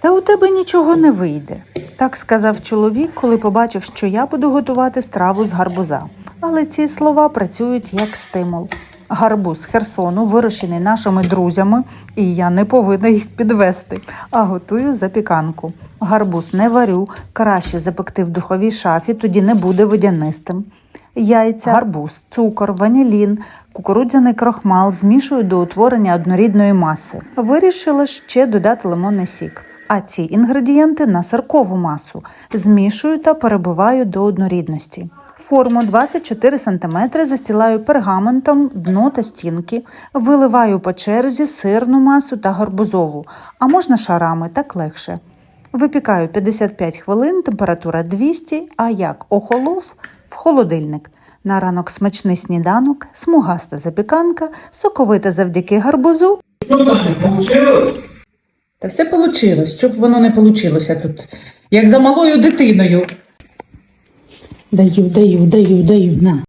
Та у тебе нічого не вийде. Так сказав чоловік, коли побачив, що я буду готувати страву з гарбуза. Але ці слова працюють як стимул. Гарбуз Херсону вирощений нашими друзями, і я не повинна їх підвести, а готую запіканку. Гарбуз не варю, краще запекти в духовій шафі, тоді не буде водянистим. Яйця, гарбуз, цукор, ванілін, кукурудзяний крохмал змішую до утворення однорідної маси. Вирішила ще додати лимонний сік. А ці інгредієнти на сиркову масу змішую та перебиваю до однорідності. Форму 24 см застілаю пергаментом, дно та стінки, виливаю по черзі сирну масу та гарбузову, а можна шарами, так легше. Випікаю 55 хвилин, температура 200, а як охолов в холодильник. На ранок смачний сніданок, смугаста запіканка, соковита завдяки гарбузу. Що там получилось? Та все вийшло, щоб воно не вийшло тут, як за малою дитиною. Даю, даю, даю, даю, на.